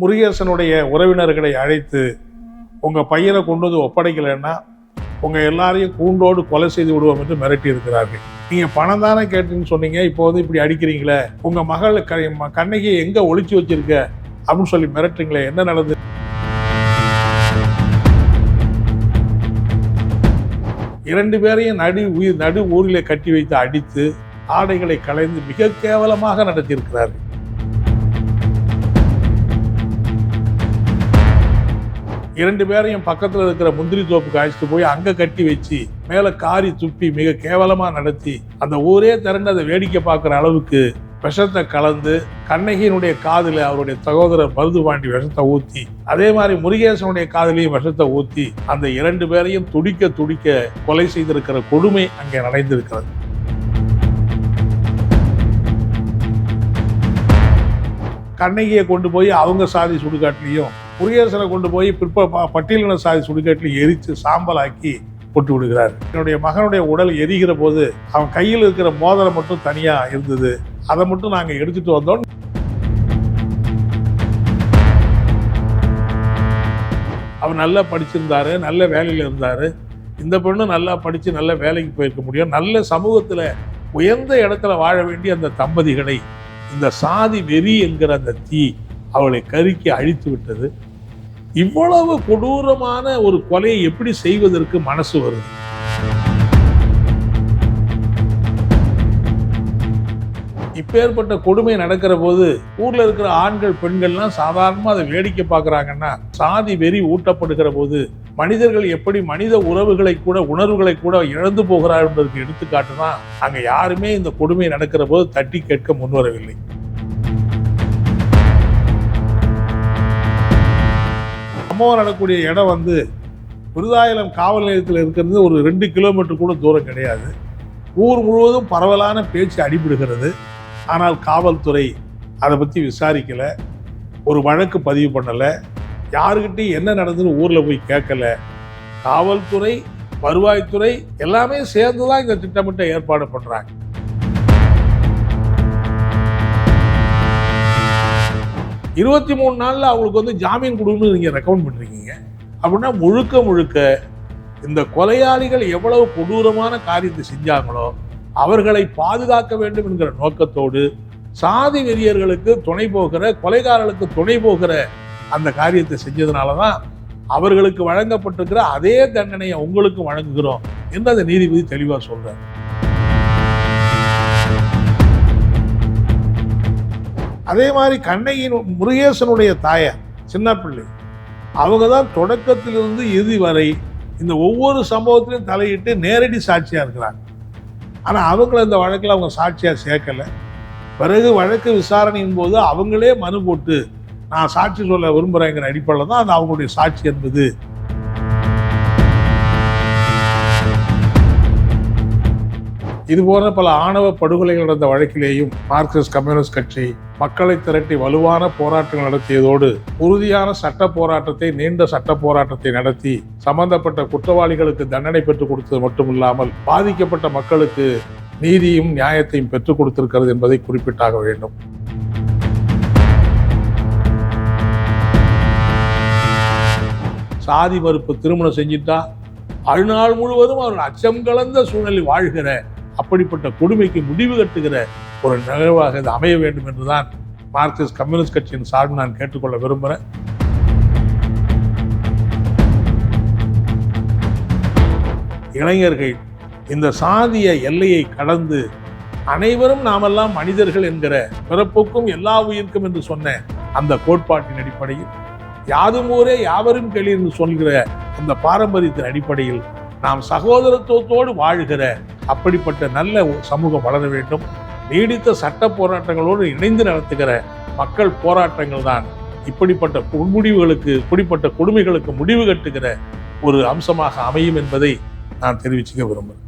முருகேசனுடைய உறவினர்களை அழைத்து உங்கள் பையனை கொண்டு வந்து ஒப்படைக்கலைன்னா உங்கள் எல்லாரையும் கூண்டோடு கொலை செய்து விடுவோம் என்று மிரட்டி இருக்கிறார்கள். நீங்கள் பணம் தானே கேட்டுன்னு சொன்னீங்க இப்போ வந்து இப்படி அடிக்கிறீங்களே உங்கள் மகள் க ம- கண்ணகியை எங்கே ஒழிச்சு வச்சிருக்க அப்படின்னு சொல்லி மிரட்டுங்களே என்ன நடந்து? இரண்டு பேரையும் நடு உயிர் நடு ஊரில் கட்டி வைத்து அடித்து ஆடைகளை களைந்து மிக கேவலமாக நடத்தியிருக்கிறார்கள். இரண்டு பேரையும் பக்கத்தில் இருக்கிற முந்திரி தோப்புக்கு அழைச்சிட்டு போய் அங்கே கட்டி வச்சு மேலே காரி துப்பி மிக கேவலமாக நடத்தி அந்த ஊரே திரண்டு அதை வேடிக்கை பார்க்குற அளவுக்கு விஷத்தை கலந்து கண்ணகியினுடைய காதில் அவருடைய சகோதரர் மருதுபாண்டி விஷத்தை ஊற்றி அதே மாதிரி முருகேசனுடைய காதலையும் விஷத்தை ஊற்றி அந்த இரண்டு பேரையும் துடிக்க துடிக்க கொலை செய்திருக்கிற கொடுமை அங்கே நடந்திருக்கிறது. கண்ணகியை கொண்டு போய் அவங்க சாதி சுடுகாட்டிலையும் குடியரசனை கொண்டு போய் பிற்ப பட்டியலின சாதி சுடுகாட்டில் எரித்து சாம்பலாக்கி போட்டு விடுகிறார். என்னுடைய மகனுடைய உடல் எரிகிற போது அவன் கையில் இருக்கிற மோதிரம் மட்டும் தனியாக இருந்தது. அதை மட்டும் நாங்கள் எடுத்துட்டு வந்தோம். அவர் நல்லா படிச்சிருந்தாரு நல்ல வேலையில் இருந்தார். இந்த பெண்ணும் நல்லா படித்து நல்ல வேலைக்கு போயிருக்க முடியும். நல்ல சமூகத்தில் உயர்ந்த இடத்துல வாழ வேண்டிய அந்த தம்பதிகளை இந்த சாதி வெறி என்கிற அந்த தீ அவளை கருக்கி அழித்து விட்டது. இவ்வளவு கொடூரமான ஒரு கொலையை எப்படி செய்வதற்கு மனசு வருது? இப்பேற்பட்ட கொடுமை நடக்கிற போது ஊர்ல இருக்கிற ஆண்கள் பெண்கள்லாம் சாதாரணமா அதை வேடிக்கை பார்க்கறாங்கன்னா சாதி வெறி ஊட்டப்படுகிற போது மனிதர்கள் எப்படி மனித உறவுகளை கூட உணர்வுகளை கூட இழந்து போகிறார் என்பதற்கு எடுத்துக்காட்டுனா அங்க யாருமே இந்த கொடுமை நடக்கிற போது தட்டி கேட்க முன்வரவில்லை. சம்பவம் நடக்கக்கூடிய இடம் வந்து விருதாயலம் காவல் நிலையத்தில் இருக்கிறது. ஒரு ரெண்டு கிலோமீட்டர் கூட தூரம் கிடையாது. ஊர் முழுவதும் பரவலான பேச்சு அடிபடுகிறது. ஆனால் காவல்துறை அதை பற்றி விசாரிக்கலை. ஒரு வழக்கு பதிவு பண்ணலை. யாருக்கிட்டையும் என்ன நடந்ததுன்னு ஊரில் போய் கேட்கல. காவல்துறை வருவாய்த்துறை எல்லாமே சேர்ந்து தான் இந்த திட்டமிட்ட ஏற்பாடு பண்ணுறாங்க இருபத்தி மூணு நாளில் அவங்களுக்கு வந்து ஜாமீன் கொடுன்னு நீங்கள் ரெக்கமெண்ட் பண்ணிருக்கீங்க. அப்படின்னா முழுக்க முழுக்க இந்த கொலையாளிகள் எவ்வளவு கொடூரமான காரியத்தை செஞ்சாங்களோ அவர்களை பாதுகாக்க வேண்டும் என்கிற நோக்கத்தோடு சாதி வெறியர்களுக்கு துணை போகிற கொலைகாரர்களுக்கு துணை போகிற அந்த காரியத்தை செஞ்சதுனால தான் அவர்களுக்கு வழங்கப்பட்டிருக்கிற அதே தண்டனையை உங்களுக்கு வழங்குகிறோம் என்று அந்த நீதிபதி தெளிவாக சொல்கிறார் அதே மாதிரி கண்ணகியின் முருகேசனுடைய தாயார் சின்ன பிள்ளை அவங்க தான் தொடக்கத்திலிருந்து இறுதி வரை இந்த ஒவ்வொரு சம்பவத்திலையும் தலையிட்டு நேரடி சாட்சியாக இருக்கிறாங்க. ஆனால் அவங்கள இந்த வழக்கில் அவங்க சாட்சியாக சேர்க்கலை. பிறகு வழக்கு விசாரணையின் போது அவங்களே மனு போட்டு நான் சாட்சி சொல்ல விரும்புகிறேங்கிற அடிப்படையில் தான் அது அவங்களுடைய சாட்சி என்பது இது போன்ற பல ஆணவ படுகொலைகள் நடந்த வழக்கிலேயும் மார்க்சிஸ்ட் கம்யூனிஸ்ட் கட்சி மக்களை திரட்டி வலுவான போராட்டங்கள் நடத்தியதோடு உறுதியான சட்ட போராட்டத்தை நீண்ட சட்ட போராட்டத்தை நடத்தி சம்பந்தப்பட்ட குற்றவாளிகளுக்கு தண்டனை பெற்றுக் கொடுத்தது மட்டுமில்லாமல் பாதிக்கப்பட்ட மக்களுக்கு நீதியும் நியாயத்தையும் பெற்றுக் கொடுத்திருக்கிறது என்பதை குறிப்பிட்டாக வேண்டும். சாதி மறுப்பு திருமணம் செஞ்சிட்டா அழுநாள் முழுவதும் அவர் அச்சம் கலந்த சூழலில் வாழ்கிற அப்படிப்பட்ட கொடுமைக்கு முடிவு கட்டுகிற ஒரு நிகழ்வாக இது அமைய வேண்டும் என்றுதான் மார்க்சிஸ்ட் கம்யூனிஸ்ட் கட்சியின் சார்பில் நான் கேட்டுக்கொள்ள விரும்புகிறேன் இளைஞர்கள் இந்த சாதிய எல்லையை கடந்து அனைவரும் நாமெல்லாம் மனிதர்கள் என்கிற பிறப்புக்கும் எல்லா உயிர்க்கும் என்று சொன்ன அந்த கோட்பாட்டின் அடிப்படையில் யாதும் ஊரே யாவரும் கேளி என்று சொல்கிற அந்த பாரம்பரியத்தின் அடிப்படையில் நாம் சகோதரத்துவத்தோடு வாழ்கிற அப்படிப்பட்ட நல்ல சமூகம் வளர வேண்டும். நீடித்த சட்ட போராட்டங்களோடு இணைந்து நடத்துகிற மக்கள் போராட்டங்கள் தான் இப்படிப்பட்ட முடிவுகளுக்கு இப்படிப்பட்ட கொடுமைகளுக்கு முடிவு கட்டுகிற ஒரு அம்சமாக அமையும் என்பதை நான் தெரிவிச்சுக்க விரும்புகிறேன்.